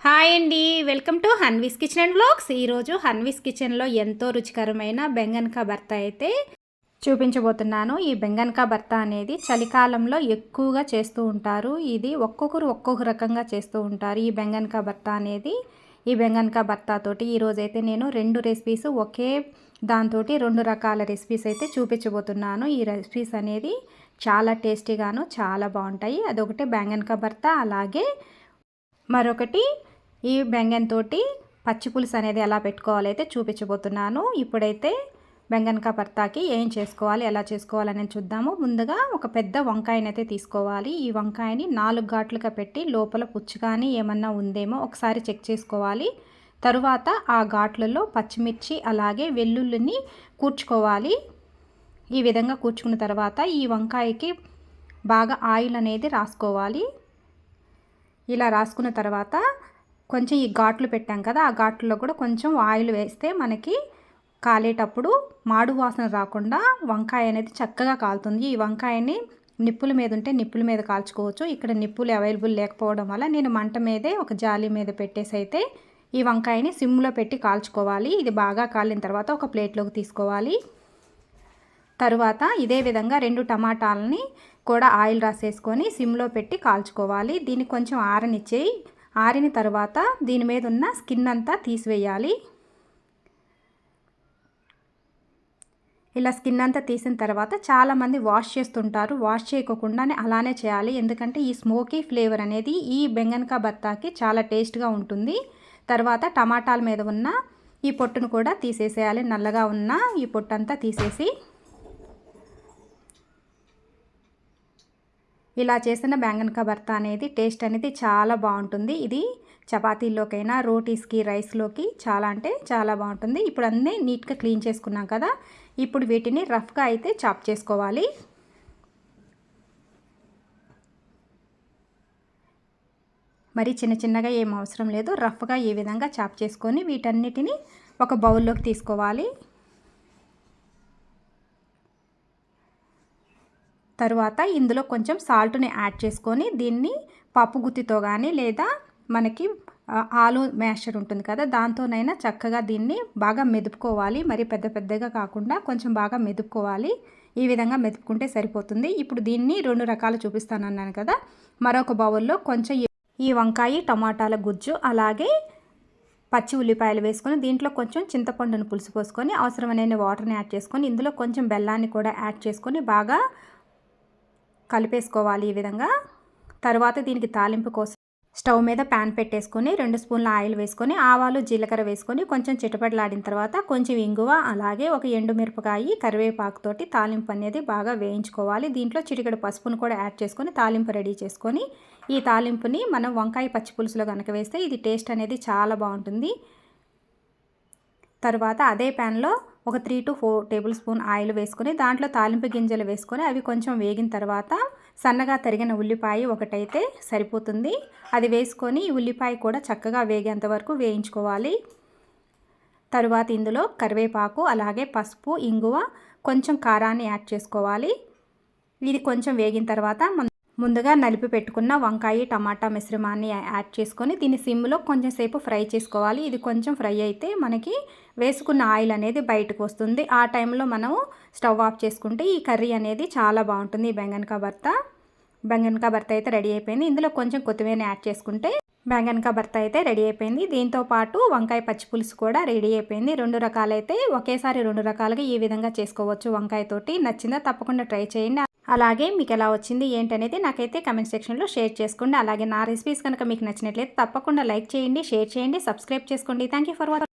Hi అండి. Welcome to Hanvi's Kitchen and blogs ఈరోజు హన్వీస్ కిచెన్లో ఎంతో రుచికరమైన బెంగన్కా భర్త అయితే చూపించబోతున్నాను. ఈ బెంగన్కా భర్త అనేది చలికాలంలో ఎక్కువగా చేస్తూ ఉంటారు. ఇది ఒక్కొక్కరు ఒక్కొక్క రకంగా చేస్తూ ఉంటారు. ఈ బెంగన్కా భర్త అనేది ఈ బెంగన్కా భర్త తోటి ఈరోజైతే నేను రెండు రెసిపీస్ ఒకే దాంతో రెండు రకాల రెసిపీస్ అయితే చూపించబోతున్నాను. ఈ రెసిపీస్ అనేది చాలా టేస్టీగాను చాలా బాగుంటాయి. అదొకటి బెంగన్కా భర్త అలాగే మరొకటి ఈ బెంగన్ తోటి పచ్చి పులుసు అనేది ఎలా పెట్టుకోవాలైతే అయితే చూపించబోతున్నాను. ఇప్పుడైతే బెంగన్కా భర్తాకి ఏం చేసుకోవాలి ఎలా చేసుకోవాలని చూద్దాము. ముందుగా ఒక పెద్ద వంకాయనైతే తీసుకోవాలి. ఈ వంకాయని నాలుగు ఘాట్లుగా పెట్టి లోపల పుచ్చు కానీ ఏమన్నా ఉందేమో ఒకసారి చెక్ చేసుకోవాలి. తరువాత ఆ ఘాట్లలో పచ్చిమిర్చి అలాగే వెల్లుల్లిని కూర్చుకోవాలి. ఈ విధంగా కూర్చుకున్న తర్వాత ఈ వంకాయకి బాగా ఆయిల్ అనేది రాసుకోవాలి. ఇలా రాసుకున్న తర్వాత కొంచెం ఈ ఘాట్లు పెట్టాం కదా ఆ ఘాట్లో కూడా కొంచెం ఆయిల్ వేస్తే మనకి కాలేటప్పుడు మాడు వాసన రాకుండా వంకాయ అనేది చక్కగా కాలుతుంది. ఈ వంకాయని నిప్పుల మీద ఉంటే నిప్పుల మీద కాల్చుకోవచ్చు. ఇక్కడ నిప్పులు అవైలబుల్ లేకపోవడం వల్ల నేను మంట మీదే ఒక జాలి మీద పెట్టేసి అయితే ఈ వంకాయని సిమ్లో పెట్టి కాల్చుకోవాలి. ఇది బాగా కాలిన తర్వాత ఒక ప్లేట్లోకి తీసుకోవాలి. తరువాత ఇదే విధంగా రెండు టమాటాలని కూడా ఆయిల్ రాసేసుకొని సిమ్లో పెట్టి కాల్చుకోవాలి. దీన్ని కొంచెం ఆరనిచ్చేయి. ఆరిన తర్వాత దీని మీద ఉన్న స్కిన్ అంతా తీసివేయాలి. ఇలా స్కిన్ అంతా తీసిన తర్వాత చాలామంది వాష్ చేస్తుంటారు. వాష్ చేయకుండానే అలానే చేయాలి. ఎందుకంటే ఈ స్మోకీ ఫ్లేవర్ అనేది ఈ బెంగన్కా బత్తాకి చాలా టేస్ట్గా ఉంటుంది. తర్వాత టమాటాల మీద ఉన్న ఈ పొట్టును కూడా తీసేసేయాలి. నల్లగా ఉన్న ఈ పొట్టు అంతా తీసేసి ఇలా చేసిన బ్యాంగన్ భర్త అనేది టేస్ట్ అనేది చాలా బాగుంటుంది. ఇది చపాతీల్లోకైనా రోటీస్కి రైస్లోకి చాలా అంటే చాలా బాగుంటుంది. ఇప్పుడు అన్నీ నీట్గా క్లీన్ చేసుకున్నాం కదా ఇప్పుడు వీటిని రఫ్గా అయితే చాప్ చేసుకోవాలి. మరి చిన్న చిన్నగా ఏం అవసరం లేదు రఫ్గా ఈ విధంగా చాప్ చేసుకొని వీటన్నిటిని ఒక బౌల్లోకి తీసుకోవాలి. తరువాత ఇందులో కొంచెం సాల్ట్ని యాడ్ చేసుకొని దీన్ని పప్పు గుత్తితో కానీ లేదా మనకి ఆలు మ్యాషర్ ఉంటుంది కదా దాంతోనైనా చక్కగా దీన్ని బాగా మెదుపుకోవాలి. మరి పెద్ద పెద్దగా కాకుండా కొంచెం బాగా మెదుపుకోవాలి. ఈ విధంగా మెదుపుకుంటే సరిపోతుంది. ఇప్పుడు దీన్ని రెండు రకాలు చూపిస్తానన్నాను కదా మరొక బౌల్లో కొంచెం ఈ వంకాయ టమాటాల గుజ్జు అలాగే పచ్చి ఉల్లిపాయలు వేసుకొని దీంట్లో కొంచెం చింతపండును పులుసు పోసుకొని అవసరమైన వాటర్ని యాడ్ చేసుకొని ఇందులో కొంచెం బెల్లాన్ని కూడా యాడ్ చేసుకొని బాగా కలిపేసుకోవాలి ఈ విధంగా. తర్వాత దీనికి తాలింపు కోసం స్టవ్ మీద ప్యాన్ పెట్టేసుకొని రెండు స్పూన్ల ఆయిల్ వేసుకొని ఆవాలు జీలకర్ర వేసుకొని కొంచెం చిటపటలాడిన తర్వాత కొంచెం ఇంగువ అలాగే ఒక ఎండుమిరపకాయ కరివేపాకుతోటి తాలింపు అనేది బాగా వేయించుకోవాలి. దీంట్లో చిటికెడు పసుపును కూడా యాడ్ చేసుకొని తాలింపు రెడీ చేసుకొని ఈ తాలింపుని మనం వంకాయ పచ్చిపులుసులో కనుక వేస్తే ఇది టేస్ట్ అనేది చాలా బాగుంటుంది. తర్వాత అదే ప్యాన్లో ఒక three to four tablespoon oil వేసుకొని దాంట్లో తాలింపు గింజలు వేసుకొని అవి కొంచెం వేగిన తర్వాత సన్నగా తరిగిన ఉల్లిపాయ ఒకటైతే సరిపోతుంది. అది వేసుకొని ఉల్లిపాయ కూడా చక్కగా వేగేంత వరకు వేయించుకోవాలి. తరువాత ఇందులో కరివేపాకు అలాగే పసుపు ఇంగువ కొంచెం కారాన్ని యాడ్ చేసుకోవాలి. ఇది కొంచెం వేగిన తర్వాత ముందుగా నలిపి పెట్టుకున్న వంకాయ టమాటా మిశ్రమాన్ని యాడ్ చేసుకొని దీన్ని సిమ్లో కొంచెం సేపు ఫ్రై చేసుకోవాలి. ఇది కొంచెం ఫ్రై అయితే మనకి వేసుకున్న ఆయిల్ అనేది బయటకు వస్తుంది. ఆ టైంలో మనం స్టవ్ ఆఫ్ చేసుకుంటే ఈ కర్రీ అనేది చాలా బాగుంటుంది. బెంగన్కా భర్త బెంగన్కా భర్త అయితే రెడీ అయిపోయింది. ఇందులో కొంచెం కొత్తిమీర యాడ్ చేసుకుంటే బెంగన్కా భర్త అయితే రెడీ అయిపోయింది. దీంతో పాటు వంకాయ పచ్చిపులుసు కూడా రెడీ అయిపోయింది. రెండు రకాలైతే ఒకేసారి రెండు రకాలుగా ఈ విధంగా చేసుకోవచ్చు వంకాయతోటి నచ్చిందా తప్పకుండా ట్రై చేయండి. అలాగే మీకు ఎలా వచ్చింది ఏంటనేది నాకైతే కమెంట్ సెక్షన్లో షేర్ చేసుకోండి. అలాగే నా రెసిపీస్ కనుక మీకు నచ్చినట్లయితే తప్పకుండా లైక్ చేయండి షేర్ చేయండి సబ్స్క్రైబ్ చేసుకోండి. Thank for watching